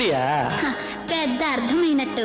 గుడియా? పెద్ద అర్థమైనట్టు.